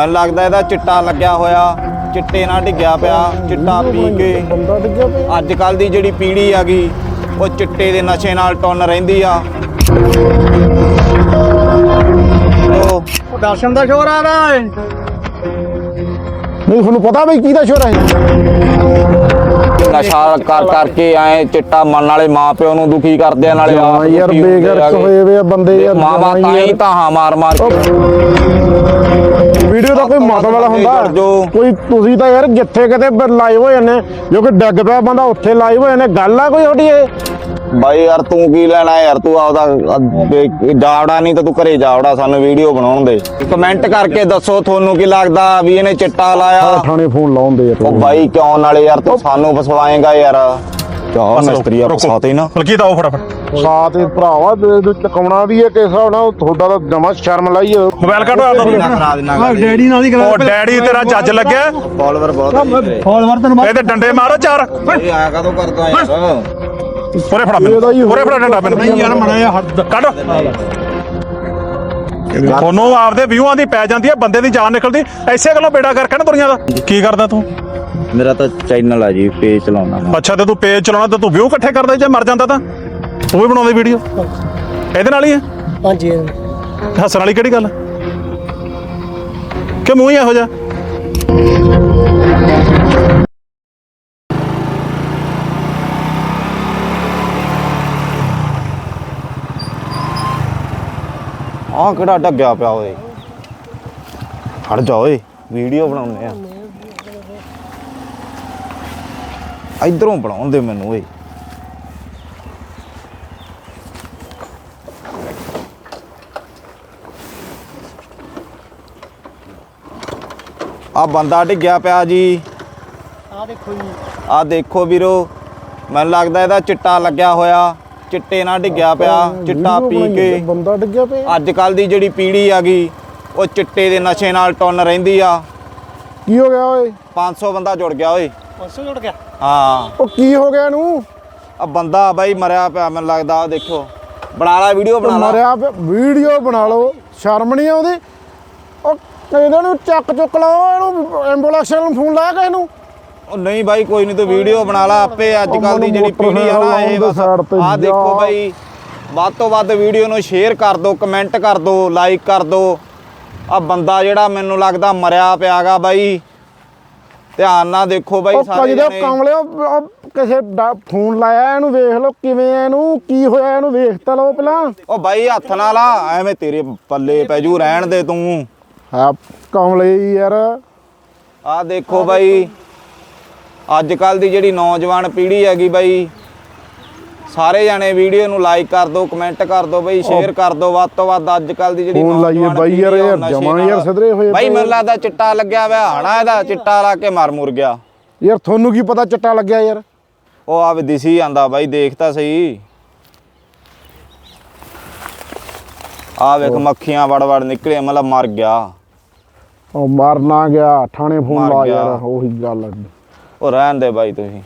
ਮੈਨੂੰ ਲੱਗਦਾ ਇਹਦਾ ਚਿੱਟਾ ਲੱਗਿਆ ਹੋਇਆ, ਚਿੱਟੇ ਨਾਲ ਡਿੱਗਿਆ ਪਿਆ, ਚਿੱਟਾ ਪੀ ਕੇ। ਬੰਦਾ ਡਿੱਗਿਆ ਪਿਆ ਅੱਜ ਕੱਲ ਦੀ ਜਿਹੜੀ ਪੀੜ੍ਹੀ ਹੈਗੀ, ਉਹ ਚਿੱਟੇ ਦੇ ਨਸ਼ੇ ਨਾਲ ਟੁੰਨ ਰਹਿੰਦੀ ਆ। ਉਹ ਦਰਸ਼ਨ ਦਾ ਸ਼ੋਰ ਆ ਰਿਹਾ ਹੈ ਨਹੀਂ, ਤੁਹਾਨੂੰ ਪਤਾ ਬਈ ਕਿਹਦਾ ਸ਼ੋਰ ਹੈ ਨਸ਼ਾ ਕਰ ਕਰਕੇ ਆਏ ਚਿੱਟਾ ਮੰਨ ਵਾਲੇ ਮਾਪਿਓ ਨੂੰ ਦੁਖੀ ਕਰਦੇ ਆ ਨਾਲੇ ਹਾਂ ਆਪ ਯਾਰ ਦੁਖੀ ਹੁੰਦੇ ਬੇਗਰਕ ਹੈਗੇ। ਹੋਏ ਵੇ ਆ ਬੰਦੇ ਯਾਰ ਮਾਵਾ ਤਾਂ ਹੀ ਯਾਰ। ਤਾਂ ਮਾਰ ਮਾਰ ਕੇ ਵੀਡੀਓ ਦਾ ਕੋਈ ਮਤਲਬ ਵਾਲਾ ਹੁੰਦਾ ਜੋ ਕੋਈ ਤੁਸੀਂ ਤਾਂ ਯਾਰ ਜਿੱਥੇ ਕਿਤੇ ਲਾਈਵ ਹੋ ਜਾਂਦੇ ਜੋ ਕਿ ਡੱਗ ਪਿਆ ਬੰਦਾ ਉੱਥੇ ਲਾਈਵ ਹੋ ਜਾਂਦੇ ਗੱਲ ਆ ਕੋਈ ਛੋਟੀ ਇਹ ਬਾਈ ਯਾਰ ਤੂੰ ਕੀ ਲੈਣਾ ਯਾਰ? ਤੂੰ ਆਪਦਾ ਜਾਵੜਾ ਨਹੀਂ ਤਾਂ ਤੂੰ ਘਰੇ ਜਾਵੜਾ ਸਾਨੂੰ ਵੀਡੀਓ ਬਣਾਉਣ ਦੇ। ਕਮੈਂਟ ਕਰਕੇ ਦੱਸੋ ਤੁਹਾਨੂੰ ਕੀ ਲੱਗਦਾ ਵੀ ਇਹਨੇ ਚਿੱਟਾ ਲਾਇਆ। ਥਾਣੇ ਫੋਨ ਲਾਉਂਦੇ ਯਾਰ ਉਹ ਬਾਈ ਕਿਉਂ ਨਾਲੇ ਯਾਰ ਤੂੰ ਸਾਨੂੰ ਫਸਵਾਏਗਾ ਯਾਰ। ਚਾਹ ਮਿਸਤਰੀ ਆ ਫਸਾਤੇ ਨਾ। ਮਲਕੀਤ ਆਓ ਫਟਾਫਟ। ਸਾਥ ਭਰਾਵਾ ਚਕਾਉਣਾ ਵੀ ਹੈ ਕਿਸ ਹਿਸਾਬ ਨਾਲ ਤੁਹਾਡਾ ਤਾਂ ਜਮਾ ਸ਼ਰਮ ਲਾਈ ਹੈ। ਮੋਬਾਈਲ ਕੱਢੋ ਆਪਦਾ ਕਰਾ ਦੇਣਾ ਡੈਡੀ ਨਾਲ ਹੀ ਉਹ ਡੈਡੀ ਤੇਰਾ ਜੱਜ ਲੱਗਿਆ। ਫਾਲੋਅਰ ਬਹੁਤ ਆ ਜੀ ਫੋਲੋਵਰ ਤੈਨੂੰ ਇਹਦੇ ਡੰਡੇ ਮਾਰੋ ਚਾਰ। ਇਹ ਆਇਆ ਕਦੋਂ ਕਰਦਾ ਯਾਰ? ਉਰੇ ਫੜਾ ਮੈਨੂੰ ਉਰੇ ਫੜਾ ਡੰਡਾ ਮੈਨੂੰ। ਨਹੀਂ ਯਾਰ ਮੜਾ ਹੱਥ ਕੱਢ। ਤੁਹਾਨੂੰ ਆਪਦੇ ਵਿਊਆਂ ਦੀ ਪੈ ਜਾਂਦੀ ਹੈ ਬੰਦੇ ਦੀ ਜਾਨ ਨਿਕਲਦੀ। ਐਸੇ ਗੱਲੋਂ ਬੇੜਾ ਕਰਕੇ ਨਾ ਦੁਨੀਆ ਦਾ। ਕੀ ਕਰਦਾ ਤੂੰ? ਮੇਰਾ ਤਾਂ ਚੈਨਲ ਆ ਜੀ ਪੇਜ ਚਲਾਉਣਾ ਮੈਂ। ਅੱਛਾ ਤੇ ਤੂੰ ਪੇਜ ਚਲਾਉਣਾ ਤੇ ਤੂੰ ਵਿਊ ਇਕੱਠੇ ਕਰਦਾ ਜੇ ਮਰ ਜਾਂਦਾ ਤਾਂ? ਤੂੰ ਵੀ ਬਣਾਉਂਦੀ ਵੀਡੀਓ ਇਹਦੇ ਨਾਲ ਹੀ ਹੈ? ਹਾਂਜੀ। ਹੱਸਣ ਵਾਲੀ ਕਿਹੜੀ ਗੱਲ? ਕਿ ਮੂੰਹ ਹੀ ਇਹੋ ਜਿਹਾ? ਆਹ ਕਿਹੜਾ ਡੱਗਿਆ ਪਿਆ ਓਏ। ਹਟ ਜਾ ਓਏ ਵੀਡੀਓ ਬਣਾਉਂਦੇ ਆ। ਇਧਰੋਂ ਬਣਾਉਣ ਦੇ ਮੈਨੂੰ ਓਏ। ਆ ਬੰਦਾ ਡਿੱਗਿਆ ਪਿਆ ਜੀ। ਆ ਦੇਖੋ ਜੀ। ਆ ਦੇਖੋ ਵੀਰੋ ਮੈਨੂੰ ਲੱਗਦਾ ਇਹਦਾ ਚਿੱਟਾ ਲੱਗਿਆ ਹੋਇਆ। ਚਿੱਟੇ ਨਾਲ ਡਿੱਗਿਆ ਪਿਆ ਚਿੱਟਾ ਪੀ ਕੇ। ਬੰਦਾ ਡਿੱਗਿਆ ਪਿਆ। ਅੱਜ ਕੱਲ ਦੀ ਜਿਹੜੀ ਪੀੜ੍ਹੀ ਹੈਗੀ ਉਹ ਚਿੱਟੇ ਦੇ ਨਸ਼ੇ ਨਾਲ ਟੁੰਨ ਰਹਿੰਦੀ ਆ। ਕੀ ਹੋ ਗਿਆ ਓਏ? 500 ਬੰਦਾ ਜੁੜ ਗਿਆ ਓਏ। 500 ਜੁੜ ਗਿਆ? ਹਾਂ। ਉਹ ਕੀ ਹੋ ਗਿਆ ਇਹਨੂੰ? ਆ ਬੰਦਾ ਬਾਈ ਮਰਿਆ ਪਿਆ ਮੈਨੂੰ ਲੱਗਦਾ ਦੇਖੋ। ਬਣਾ ਲਾ ਵੀਡੀਓ ਬਣਾ ਲਾ। ਮਰਿਆ ਪਿਆ ਵੀਡੀਓ ਬਣਾ ਲਓ ਸ਼ਰਮ ਨਹੀਂ ਆਉਂਦੀ? ਉਹ ਕਹਿੰਦੇ ਨੂੰ ਚੱਕ ਚੁੱਕ ਲਓ ਇਹਨੂੰ ਐਂਬੂਲੈਂਸ ਨੂੰ ਫੋਨ ਲਾਇਆ ਕਿਸੇ ਨੂੰ ਉਹ ਨਹੀਂ ਬਾਈ ਕੋਈ ਨਹੀਂ ਤੂੰ ਵੀਡੀਓ ਬਣਾ ਲਾ ਆਪੇ ਅੱਜ ਕੱਲ ਦੀ ਜਿਹੜੀ ਪੀੜ੍ਹੀ ਆ ਨਾ ਇਹ ਬਸ ਆਹ ਦੇਖੋ। ਬਾਈ ਵੱਧ ਤੋਂ ਵੱਧ ਵੀਡੀਓ ਨੂੰ ਸ਼ੇਅਰ ਕਰ ਦਿਓ ਕਮੈਂਟ ਕਰ ਦਿਓ ਲਾਈਕ ਕਰ ਦਿਓ ਆ ਬੰਦਾ ਜਿਹੜਾ ਮੈਨੂੰ ਲੱਗਦਾ ਮਰਿਆ ਪਿਆਗਾ ਬਾਈ ਧਿਆਨ ਨਾਲ ਦੇਖੋ ਬਾਈ ਸਾਰੇ ਜਣੇ। ਕਮਲਿਓ ਕਿਸੇ ਦਾ ਫੋਨ ਲਾਇਆ ਇਹਨੂੰ ਵੇਖ ਲਓ ਕਿਵੇਂ ਆ ਇਹਨੂੰ ਕੀ ਹੋਇਆ ਇਹਨੂੰ ਵੇਖ ਤਾਂ ਲਓ ਪਹਿਲਾਂ। ਉਹ ਬਾਈ ਹੱਥ ਨਾਲ ਆ ਐਵੇਂ ਤੇਰੇ ਪੱਲੇ ਪੈ ਜੂ ਰਹਿਣ ਦੇ ਤੂੰ। ਹਾਂ ਕਮਲੇ ਯਾਰ। ਆ ਦੇਖੋ ਬਾਈ ਅੱਜ ਕੱਲ ਦੀ ਜਿਹੜੀ ਨੌਜਵਾਨ ਪੀੜ੍ਹੀ ਹੈਗੀ ਬਾਈ ਸਾਰੇ ਜਾਣੇ ਵੀਡੀਓ ਨੂੰ ਲਾਈਕ ਕਰ ਦਿਓ ਕਮੈਂਟ ਕਰ ਦਿਓ ਬਾਈ ਸ਼ੇਅਰ ਕਰ ਦਿਓ ਵੱਧ ਤੋਂ ਵੱਧ ਅੱਜ ਕੱਲ ਦੀ ਜਿਹੜੀ ਫੋਨ ਲਾਈਏ ਨੌਜਵਾਨ ਬਾਈ ਯਾਰ, ਯਾਰ ਜਮਾਂ ਯਾਰ ਸਿੱਧਰੇ ਹੋਏ ਬਾਈ। ਮੈਨੂੰ ਲੱਗਦਾ ਚਿੱਟਾ ਲੱਗਿਆ ਹੋਇਆ ਹਣਾ ਇਹਦਾ ਚਿੱਟਾ ਲਾ ਕੇ ਮਰ ਮੁਰ ਗਿਆ ਯਾਰ ਤੁਹਾਨੂੰ ਕੀ ਪਤਾ ਚਿੱਟਾ ਲੱਗਿਆ ਯਾਰ ਉਹ ਆ ਵੀ ਦਿਸੀ ਜਾਂਦਾ ਬਾਈ ਦੇਖ ਤਾਂ ਸਹੀ ਆ ਵੇਖ ਮੱਖੀਆਂ ਵੜ ਵੜ ਨਿਕਲੇ ਮਤਲਬ ਮਰ ਗਿਆ ਉਹ ਮਰ ਨਾ ਗਿਆ ਥਾਣੇ ਫੋਨ ਲਾ। ਯਾਰ ਉਹੀ ਗੱਲ ਆ। ਉਹ ਰਹਿਣ ਦੇ ਬਾਈ ਤੁਸੀਂ।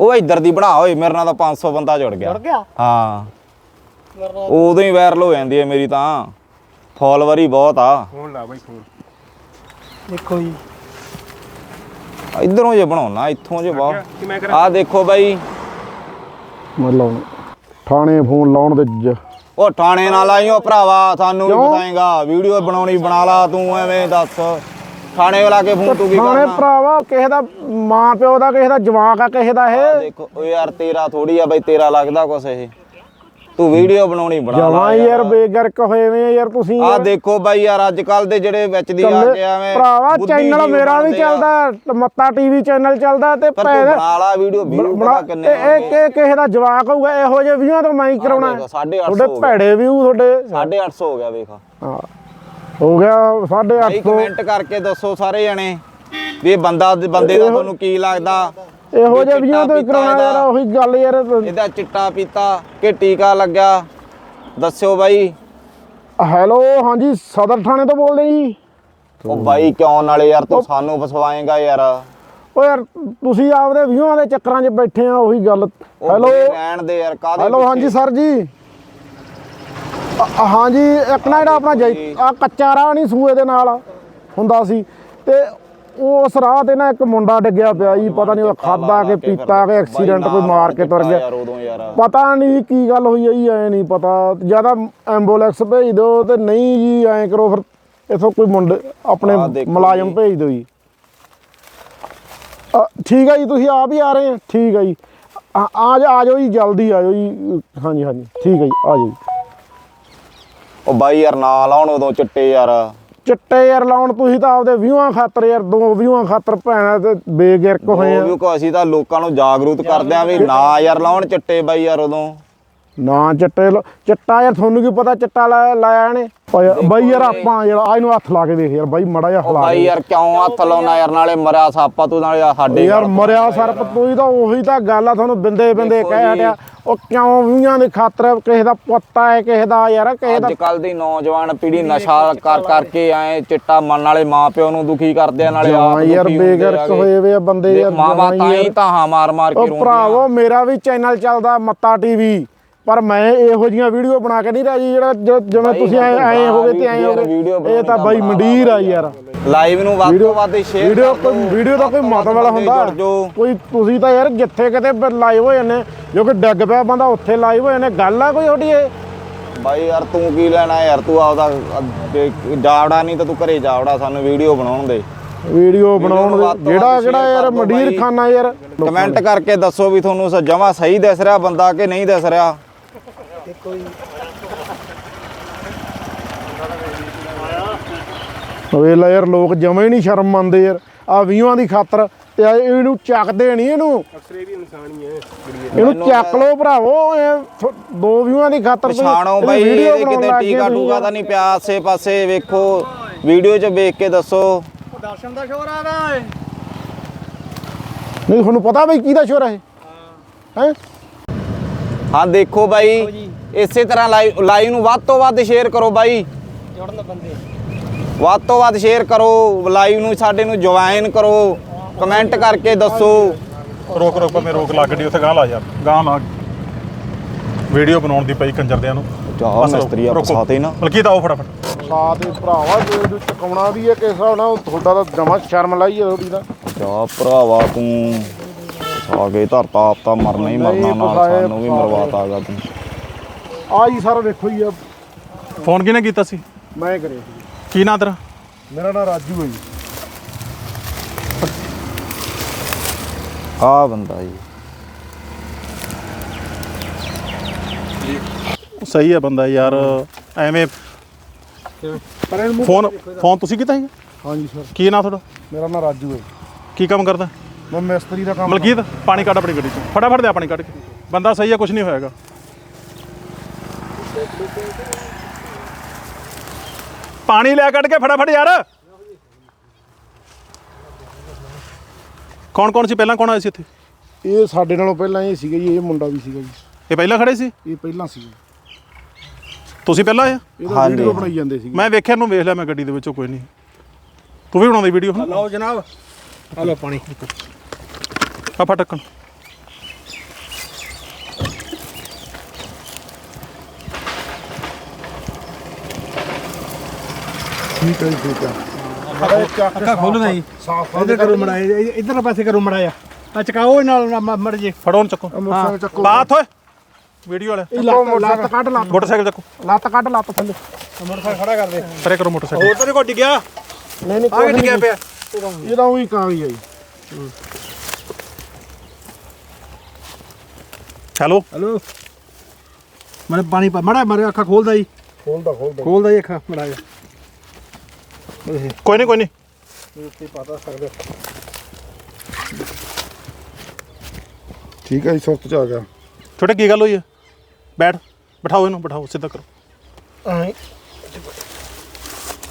ਉਹ ਇੱਧਰ ਦੀ ਬਣਾ ਓਏ ਮੇਰੇ ਨਾਲ ਤਾਂ 500 ਬੰਦਾ ਜੁੜ ਗਿਆ। ਜੁੜ ਗਿਆ? ਹਾਂ। ਉਦੋਂ ਹੀ ਵਾਇਰਲ ਹੋ ਜਾਂਦੀ ਹੈ ਮੇਰੀ ਤਾਂ। ਫਾਲੋਵਰ ਹੀ ਬਹੁਤ ਆ। ਦੇਖੋ ਜੀ। ਇਧਰੋਂ ਜੇ ਬਣਾਉਣਾ ਇੱਥੋਂ ਜੇ ਬਹੁਤ ਆ ਦੇਖੋ ਬਾਈ। ਮਤਲਬ ਥਾਣੇ ਫੋਨ ਲਾਉਣ ਦੇ ਜ- ਉਹ ਥਾਣੇ ਨਾਲ ਆਈਓ ਭਰਾਵਾ ਸਾਨੂੰ ਵੀ? ਬਤਾਏਗਾ ਵੀਡੀਓ ਬਣਾਉਣੀ ਬਣਾ ਲਾ ਤੂੰ ਐਵੇਂ ਦੱਸ। ਥਾਣੇ ਵਾਲਾ ਕੇ ਫੋਨ ਤੂੰ ਕੀ ਥਾਣੇ ਕਰਨਾ ਭਰਾਵਾ ਕਿਸੇ ਦਾ ਮਾਂ ਪਿਓ ਦਾ ਕਿਸੇ ਦਾ ਜਵਾਕ ਆ ਕਿਸੇ ਦਾ ਆਹ ਇਹ ਦੇਖੋ ਓ ਯਾਰ ਤੇਰਾ ਥੋੜੀ ਆ ਬਾਈ ਤੇਰਾ ਲੱਗਦਾ ਕੁਛ ਇਹ ਤੂੰ ਵੀਡੀਓ ਬਣਾਉਣੀ ਬਣਾ ਲਾ ਜਵਾਂ ਯਾਰ ਬੇਗਰਕ ਹੋਏ ਵੇ ਯਾਰ ਤੁਸੀਂ ਆ। ਦੇਖੋ ਬਾਈ ਯਾਰ ਅੱਜ ਕੱਲ ਦੇ ਜਿਹੜੇ ਵਿੱਚ ਦੀ ਆ ਕੇ ਐਵੇਂ ਭਰਾਵਾ ਚੈਨਲ ਮੇਰਾ ਵੀ ਆ। ਚੱਲਦਾ ਮੱਤਾ ਟੀਵੀ ਚੈਨਲ ਚੱਲਦਾ ਤੇ ਪਰ ਤੂੰ ਭੈਣ ਬਣਾ ਲਾ ਵੀਡੀਓ ਵੀਡੀਓ ਬਣਾ ਪਤਾ ਕਿੰਨੇ ਇਹ ਇਹ ਕਿ- ਕਿਸੇ ਦਾ ਜਵਾਕ ਹੋਊਗਾ ਇਹੋ ਜਿਹੇ ਵੀਆਂ ਤੋਂ ਮੈਂ ਹੀ ਕਰਾਉਣਾ ਦੇਖੋ, ਸਾਢੇ ਅੱਠ ਸੌ ਤੁਹਾਡੇ ਹੋ। ਭੈੜੇ ਵਿਊ ਤੁਹਾਡੇ 850 ਹੋ ਗਿਆ ਵੇਖ ਹਾਂ। ਹੋ ਗਿਆ 850 ਕਮੈਂਟ ਕਰਕੇ ਦੱਸੋ ਸਾਰੇ ਜਣੇ ਵੀ ਇਹ ਬੰਦਾ ਬੰਦੇ ਦਾ ਤੁਹਾਨੂੰ ਕੀ ਲੱਗਦਾ? ਇਹੋ ਜਿਹੇ ਵੀਆਂ ਤੋਂ ਕਰਾਉਣਾ ਯਾਰ। ਉਹੀ ਗੱਲ ਯਾਰ। ਇਹਦਾ ਚਿੱਟਾ ਪੀਤਾ ਕਿ ਟੀਕਾ ਲੱਗਿਆ? ਦੱਸਿਓ ਬਾਈ। ਹੈਲੋ ਹਾਂਜੀ ਸਦਰ ਥਾਣੇ ਤੋਂ ਬੋਲਦੇ ਜੀ। ਉਹ ਬਾਈ ਕਿਉਂ ਨਾਲੇ ਯਾਰ ਤੂੰ ਸਾਨੂੰ ਫਸਵਾਏਗਾ ਯਾਰ। ਓ ਯਾਰ ਤੁਸੀਂ ਆਪਦੇ ਵਿਊਆਂ ਦੇ ਚੱਕਰਾਂ 'ਚ ਬੈਠੇ ਆ ਉਹੀ ਗੱਲ। ਹੈਲੋ। ਰਹਿਣ ਦੇ ਯਾਰ ਕਾਦੇ ਹੈਲੋ ਹਾਂਜੀ ਸਰ ਜੀ। ਅ- ਹਾਂਜੀ ਇੱਕ ਨਾ ਜਿਹੜਾ ਆਪਣਾ ਆ ਕੱਚਾ ਰਾਹ ਨਹੀਂ ਸੂਏ ਦੇ ਨਾਲ ਹੁੰਦਾ ਸੀ ਤੇ ਉਸ ਰਾਹ ਤੇ ਨਾ ਇੱਕ ਮੁੰਡਾ ਡਿੱਗਿਆ ਪਿਆ ਜੀ ਪਤਾ ਨਹੀਂ ਉਹ ਖਾਦਾ ਕੇ ਪੀਤਾ ਕੇ ਐਕਸੀਡੈਂਟ ਕੋਈ ਮਾਰ ਕੇ ਤੁਰ ਗਿਆ। ਯਾਰ ਉਦੋਂ ਯਾਰ। ਪਤਾ ਨਹੀਂ ਕੀ ਗੱਲ ਹੋਈ ਹੈ ਜੀ ਐ ਨਹੀਂ ਪਤਾ। ਜ਼ਿਆਦਾ ਐਂਬੂਲੈਂਸ ਭੇਜ ਦਿਓ ਤੇ ਨਹੀਂ ਜੀ ਐਂ ਕਰੋ ਫਿਰ ਇਥੋਂ ਕੋਈ ਮੁੰਡੇ ਆਪਣੇ ਆਹ ਦੇਖੋ ਮੁਲਾਜ਼ਮ ਜੀ। ਭੇਜ ਦਿਓ ਜੀ। ਅ, ਠੀਕ ਹੈ ਜੀ ਤੁਸੀਂ ਆਪ ਹੀ ਆ ਰਹੇ ਆ ਠੀਕ ਹੈ ਜੀ। ਆ ਆ ਜਾ- ਆ ਜਾਓ ਜੀ ਜਲਦੀ ਆ ਜਾਓ ਜੀ। ਹਾਂਜੀ ਹਾਂਜੀ ਠੀਕ ਹੈ ਜੀ ਆ ਜਾਓ ਜੀ। ਉਹ ਬਾਈ ਯਾਰ ਨਾ ਲਾਉਣ ਉਦੋਂ ਚਿੱਟੇ ਯਾਰ। ਚਿੱਟੇ ਯਾਰ ਲਾਉਣ ਤੁਸੀਂ ਤਾਂ ਆਪਦੇ ਵਿਊਆਂ ਖਾਤਰ ਯਾਰ ਦੋ ਵਿਊਆਂ ਖਾਤਰ ਭੈਣਾਂ ਤੇ ਬੇਗਿਰਕ ਹੋਏ ਉਹ ਆ। ਵੀ ਕੋ ਅਸੀਂ ਤਾਂ ਲੋਕਾਂ ਨੂੰ ਜਾਗਰੂਕ ਕਰਦੇ ਆਂ ਵੀ ਨਾ ਯਾਰ ਲਾਉਣ ਚਿੱਟੇ ਬਾਈ ਯਾਰ ਉਦੋਂ। ਨਾ ਚਿੱਟੇ ਲਾ- ਚਿੱਟਾ ਯਾਰ ਤੁਹਾਨੂੰ ਕੀ ਪਤਾ ਚਿੱਟਾ ਲਾ- ਲਾਇਆ ਇਹਨੇ? ਓਏ ਬਾਈ ਯਾਰ ਆਪਾਂ ਯਾਰ ਆ ਇਹਨੂੰ ਹੱਥ ਲਾ ਕੇ ਦੇਖ ਯਾਰ ਬਾਈ ਮੜਾ ਜਿਹਾ ਉਹ ਹਲਾ ਬਾਈ ਕੇ ਯਾਰ ਕਿਉਂ ਹੱਥ ਲਾਉਣਾ ਯਾਰ ਨਾਲੇ ਮਰਿਆ ਸਾਪਾ ਤੂੰ ਨਾਲੇ ਸਾਡੇ ਯਾਰ ਮਰਿਆ ਸਰਪ ਤੂੰ ਤਾਂ ਉਹੀ ਤਾਂ ਗੱਲ ਆ ਤੁਹਾਨੂੰ ਬਿੰਦੇ ਬਿੰਦੇ ਦੇਖੋ ਕਹਿ ਜੀ। ਹਟਿਆ। ਉਹ ਕਿਉਂ ਵੀਆਂ ਦੀ ਖਾਤਰ ਕਿਸੇ ਦਾ ਪੁੱਤ ਹੈ ਕਿਸੇ ਦਾ ਯਾਰ ਕਿਸੇ ਦਾ ਅੱਜ ਕੱਲ ਦੀ ਨੌਜਵਾਨ ਪੀੜ੍ਹੀ ਨਸ਼ਾ ਕਰ ਕਰਕੇ ਆਏ ਚਿੱਟਾ ਮੰਨ ਵਾਲੇ ਮਾਪਿਓ ਨੂੰ ਦੁਖੀ ਕਰਦੇ ਆ ਨਾਲੇ ਜਮਾਂ ਆਪ ਯਾਰ ਦੁਖੀ ਹੁੰਦੇ ਬੇਗਰਕ ਹੈਗੇ। ਹੋਏ ਵੇ ਆ ਬੰਦੇ ਦੇਖ ਯਾਰ ਮਾਵਾਂ ਜਮਾਂ ਤਾਂ ਹੀ ਹੀ। ਤਾਂ ਮਾਰ ਮਾਰ ਕੇ ਉਹ ਰੋਂਦੀਆਂ। ਭਰਾਵੋ ਮੇਰਾ ਵੀ ਚੈਨਲ ਚੱਲਦਾ ਮੱਤਾ ਟੀਵੀ। ਪਰ ਮੈਂ ਇਹੋ ਜੀਆਂ ਵੀਡੀਓ ਬਣਾ ਕੇ ਨਹੀਂ ਰਾਜੀ ਜਿਹੜਾ ਜੋ- ਜਿਵੇਂ ਤੁਸੀਂ ਐ ਐ ਹੋਗੇ ਤੇ ਐ ਹੋਗੇ ਇਹ ਤਾਂ ਬਾਈ ਮੰਡੀਰ ਆ ਯਾਰ। ਲਾਈਵ ਨੂੰ ਵੱਧ ਤੋਂ ਵੱਧ ਸ਼ੇਅਰ ਵੀਡੀਓ ਕੋਈ ਵੀਡੀਓ ਦਾ ਕੋਈ ਮਤਲਬ ਵਾਲਾ ਹੁੰਦਾ। ਕੋਈ ਤੁਸੀਂ ਤਾਂ ਯਾਰ ਜਿੱਥੇ ਕਿਤੇ ਲਾਈਵ ਹੋ ਜਾਂਦੇ। ਜੋ ਕਿ ਡਿੱਗ ਪਿਆ ਬੰਦਾ ਉੱਥੇ ਲਾਈਵ ਹੋ ਜਾਂਦੇ। ਗੱਲ ਆ ਕੋਈ ਤੁਹਾਡੀ ਇਹ? ਬਾਈ ਯਾਰ ਤੂੰ ਕੀ ਲੈਣਾ ਯਾਰ? ਤੂੰ ਆਪਦਾ ਜਾਵੜਾ ਨਹੀਂ ਤਾਂ ਤੂੰ ਘਰੇ ਜਾਵੜਾ ਸਾਨੂੰ ਵੀਡੀਓ ਬਣਾਉਣ ਦੇ। ਵੀਡੀਓ ਬਣਾਉਣ ਦੇ। ਤੋਂ ਜਿਹੜਾ ਵੱਧ ਜਿਹੜਾ share ਯਾਰ ਕਰ ਦਿਓ ਮੰਡੀਰ ਬਾਈ। ਖਾਨਾ ਯਾਰ। ਕਮੈਂਟ ਕਰਕੇ ਦੱਸੋ ਵੀ ਤੁਹਾਨੂੰ ਜਮਾ ਸਹੀ ਦਿਸ ਰਿਹਾ ਬੰਦਾ ਕਿ ਨਹੀਂ ਦਿਸ ਰਿਹਾ? ਵੇਲਾ ਯਾਰ ਲੋਕ ਜਮਾ ਹੀ ਨਹੀਂ ਸ਼ਰਮ ਮੰਨਦੇ ਯਾਰ। ਆ ਵੀਹਾਂ ਦੀ ਖਾਤਰ ਤੇ ਆ ਇਹਨੂੰ ਚੱਕਦੇ ਨਹੀਂ ਇਹਨੂੰ। ਅਕਸਰੇ ਵੀ ਇਨਸਾਨ ਹੀ ਹੈ ਇਹਨੂੰ ਚੱਕ ਲਓ ਭਰਾਵੋ ਇਹ ਦੋ ਵੀਹਾਂ ਦੀ ਖਾਤਰ ਪਛਾਣੋ ਬਾਈ ਬਣਾਉਣ ਕਿਤੇ ਟੀਕਾ ਟੂਕਾ ਤਾਂ ਨਹੀਂ ਪਿਆ ਆਸੇ ਪਾਸੇ ਵੇਖੋ ਵੀਡੀਓ 'ਚ ਵੇਖ ਕੇ ਦੱਸੋ। ਦਰਸ਼ਨ ਦਾ ਸ਼ੋਰ ਆਦਾ ਏ ਨਹੀਂ ਤੁਹਾਨੂੰ ਪਤਾ ਬਈ ਕਿਹਦਾ ਸ਼ੋਰ ਹੈ ਹੈ? ਹਾਂ ਦੇਖੋ ਬਾਈ। ਇਸੇ ਤਰ੍ਹਾਂ ਲਾਈਵ ਲਾਈਵ ਨੂੰ ਵੱਧ ਤੋਂ ਵੱਧ ਸ਼ੇਅਰ ਕਰੋ ਬਾਈ। ਜੁੜਨ ਬੰਦੇ। ਵੱਧ ਤੋਂ ਵੱਧ ਸ਼ੇਅਰ ਕਰੋ ਲਾਈਵ ਨੂੰ ਸਾਡੇ ਨੂੰ ਜੁਆਇਨ ਕਰੋ। ਕਮੈਂਟ ਕਰਕੇ ਦੱਸੋ। ਰੋਕ ਰੋਕ ਮੈਂ ਰੋਕ ਲਾ ਗੱਡੀ ਉੱਥੇ ਗਾਂ ਲਾ ਯਾਰ ਗਾਂ ਲਾ। ਵੀਡੀਓ ਬਣਾਉਣ ਦੀ ਪਈ ਕੰਜਰਦਿਆਂ ਨੂੰ। ਰੁਕੋ, ਮਿਸਤਰੀ ਆ। ਫਸਾਤੇ ਨਾ ਮਲਕੀਤ ਆਓ ਫਟਾਫਟ। ਸਾਥ ਦੇ ਭਰਾਵਾ ਜੇ ਇਹਨੂੰ ਚੁਕਾਉਣਾ ਵੀ ਹੈ ਕਿਸ ਹਿਸਾਬ ਨਾਲ ਤੁਹਾਡਾ ਤਾਂ ਜਮਾ ਸ਼ਰਮ ਲਾਈ ਹੈ ਤੁਹਾਡੀ ਤਾਂ। ਜਾ ਭਰਾਵਾ ਤੂੰ। ਫਸਾ ਕੇ ਧਰਤਾ ਆਪ ਤਾਂ ਮਰਨਾ ਹੀ ਮਰਨਾ ਨਾਲ ਸਾਨੂੰ ਵੀ ਫਸਾਏ। ਮਰਵਾਤਾਗਾ ਤੂੰ। ਆ ਜੀ ਸਰ ਵੇਖੋ ਜੀ ਆ ਫੋਨ ਕਿਹਨੇ ਕੀਤਾ ਸੀ? ਮੈਂ ਕਰੇ ਸੀ। ਕੀ ਨਾਂ ਤੇਰਾ? ਮੇਰਾ ਨਾਮ ਰਾਜੂ ਹੈ ਜੀ। ਆ ਬੰਦਾ ਜੀ। ਸਹੀ ਹੈ ਬੰਦਾ ਯਾਰ ਐਵੇਂ ਪਰ ਇਹਨੂੰ ਫੋਨ ਫੋਨ ਤੁਸੀਂ ਕੀਤਾ ਸੀ ਹਾਂਜੀ ਸਰ। ਕੀ ਨਾਂ ਤੁਹਾਡਾ? ਮੇਰਾ ਨਾਮ ਰਾਜੂ ਹੈ। ਕੀ ਕੰਮ ਕਰਦਾ? ਮੈਂ ਮਿਸਤਰੀ ਦਾ ਕੰਮ ਮਲਕੀਤ ਪਾਣੀ ਕੱਢ ਆਪਣੀ ਗੱਡੀ ਚੋਂ। ਫਟਾਫਟ ਦੇ ਪਾਣੀ ਕੱਢ ਕੇ। ਬੰਦਾ ਸਹੀ ਹੈ ਕੁਝ ਨਹੀਂ ਹੋਏਗਾ। ਪਾਣੀ ਲੈ ਕੱਢ ਕੇ ਫਟਾਫਟ ਯਾਰ। ਕੌਣ ਕੌਣ ਸੀ? ਪਹਿਲਾਂ ਕੌਣ ਆਇਆ ਸੀ ਇੱਥੇ? ਇਹ ਸਾਡੇ ਨਾਲੋਂ ਪਹਿਲਾਂ ਇਹ ਸੀਗਾ ਜੀ ਇਹ ਮੁੰਡਾ ਵੀ ਸੀਗਾ ਜੀ। ਇਹ ਪਹਿਲਾਂ ਖੜੇ ਸੀ? ਇਹ ਪਹਿਲਾਂ ਸੀਗਾ। ਤੁਸੀਂ ਪਹਿਲਾਂ ਆਏ? ਇਹਦਾ। ਵੀਡੀਓ ਬਣਾਈ ਜਾਂਦੇ ਸੀਗੇ। ਮੈਂ ਵੇਖਿਆ ਨੂੰ ਵੇਖ ਲਿਆ ਮੈਂ ਗੱਡੀ ਦੇ ਵਿੱਚੋਂ ਕੋਈ ਨਹੀਂ। ਤੂੰ ਵੀ ਬਣਾਉਂਦੀ ਵੀਡੀਓ ਹੁਣ? ਲਓ ਜਨਾਬ। ਆ ਲਓ ਪਾਣੀ। ਆ ਫਾ ਠੀਕ ਹੈ ਜੀ ਠੀਕ ਹੈ। ਅੱਖਾਂ ਖੋਲਣਾ ਜੀ ਸਾਫ਼ ਇਧਰ ਕਰੋ ਮੜਾਇਆ ਇਧਰ ਪਾਸੇ ਕਰੋ ਮੜਾਇਆ। ਆ ਚਕਾਓ ਇਹ ਨਾਲ ਮੜ ਜੇ। ਫੜੋ ਚੱਕੋ। ਮੋਟਰਸਾਈਕਲ ਚੱਕੋ। ਬਾਤ ਓਏ। ਵੀਡੀਓ ਵਾਲੇ। ਇਹ ਲੱਤ ਲੱਤ ਕੱਢ ਲੱਤ। ਮੋਟਰਸਾਈਕਲ ਚੱਕੋ। ਲੱਤ ਕੱਢ ਲੱਤ ਥੱਲੇ। ਮੋਟਰਸਾਈਕਲ ਖੜਾ ਕਰ ਦੇ। ਪਰੇ ਕਰੋ ਮੋਟਰਸਾਈਕਲ। ਹੋਰ ਤਾਂ ਕੋਈ ਡਿੱਗਿਆ ਨਹੀਂ ਨਹੀਂ ਆ ਕੇ ਡਿੱਗਿਆ ਨਹੀਂ। ਪਿਆ? ਇਹਦਾ ਉਹੀ ਕਾਗਜ਼ ਹੈ ਜੀ। ਹੈਲੋ। ਹਲੋ। ਮਨੇ ਪਾਣੀ ਪਾ ਮੜਾ ਮਾਰੇ ਅੱਖਾਂ ਖੋਲਦਾ ਜੀ। ਖੋਲਦਾ ਖੋਲਦਾ। ਖੋਲਦਾ ਜੀ ਅੱਖਾਂ ਮੜਾ ਜਾ। ਕੋਈ ਨਹੀਂ ਕੋਈ ਨਹੀਂ ਠੀਕ ਹੈ ਜੀ ਸੁੱਤ ਚ ਆ ਗਿਆ ਛੋਟੇ ਕੀ ਗੱਲ ਹੋਈ ਹੈ ਬੈਠ ਬਿਠਾਓ ਇਹਨੂੰ ਬਿਠਾਓ ਸਿੱਧਾ ਕਰੋ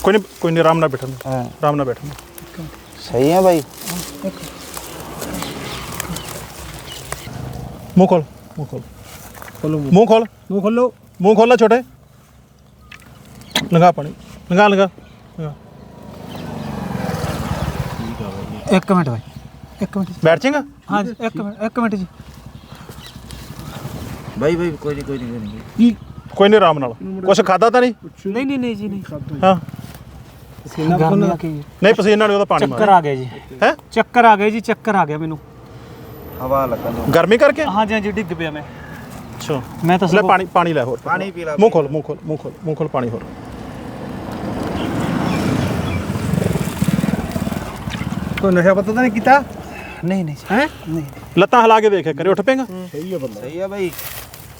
ਕੋਈ ਨਹੀਂ ਕੋਈ ਨਹੀਂ ਆਰਾਮ ਨਾਲ ਬੈਠਣ ਦਿਓ, ਹਾਂ ਆਰਾਮ ਨਾਲ ਬੈਠਣ ਦਿਓ। ਸਹੀ ਹੈ ਬਾਈ ਮੂੰਹ ਖੋਲ ਮੂੰਹ ਖੋਲ ਖੋਲੋ ਮੂੰਹ ਖੋਲ ਮੂੰਹ ਖੋਲੋ ਮੂੰਹ ਖੋਲਣਾ ਛੋਟੇ ਲੰਗਾ ਪਾਣੀ ਲੰਗਾ ਲੰਗਾ ਲੰਗਾ। ਇੱਕ ਮਿੰਟ ਬਾਈ ਇੱਕ ਮਿੰਟ ਬੈਠ ਜਾਏਗਾ ਹਾਂ ਜੀ ਇੱਕ ਮਿੰਟ ਇੱਕ ਮਿੰਟ ਜੀ। ਬਾਈ ਬਾਈ ਕੋਈ ਨਹੀਂ ਕੋਈ ਨਹੀਂ ਕੋਈ ਨਹੀਂ। ਕੀ? ਕੋਈ ਨਹੀਂ ਆਰਾਮ ਨਾਲ। ਕੁਛ ਖਾਦਾ ਤਾਂ ਨਹੀਂ? ਨਹੀਂ ਨਹੀਂ ਨਹੀਂ ਜੀ ਨਹੀਂ। ਹਾਂ। ਗਰਮੀ ਆ ਗਈ ਨਹੀਂ ਪਸੀਨਾ ਨਹੀਂ ਉਹਦਾ ਪਾਣੀ ਚੱਕਰ ਆ ਗਿਆ ਜੀ। ਹੈ? ਚੱਕਰ ਆ ਗਏ ਜੀ ਚੱਕਰ ਆ ਗਿਆ ਮੈਨੂੰ। ਹਵਾ ਲੱਗਣ ਗਰਮੀ ਕਰਕੇ? ਹਾਂਜੀ ਹਾਂਜੀ ਡਿੱਗ ਪਿਆ ਮੈਂ। ਅੱਛਾ। ਮੈਂ ਤਾਂ ਲੈ ਸਗੋਂ- ਪਾਣੀ ਪਾਣੀ ਲੈ ਹੋਰ। ਪਾਣੀ ਪੀ ਲੈ ਮੂੰਹ ਖੋਲ ਮੂੰਹ ਖੋਲ ਮੂੰਹ ਖੋਲ ਮੂੰਹ ਖੋਲ ਪਾਣੀ ਹੋਰ। ਕੋਈ ਨਸ਼ਾ ਪਤਾ ਤਾਂ ਨਹੀਂ ਕੀਤਾ? ਨਹੀਂ ਨਹੀਂ। ਹੈ? ਨਹੀਂ। ਲੱਤਾਂ ਹਿਲਾ ਕੇ ਦੇਖਿਆ ਕਰੇ ਉੱਠ ਪੇਗਾ ਸਹੀ ਆ ਬਾਈ।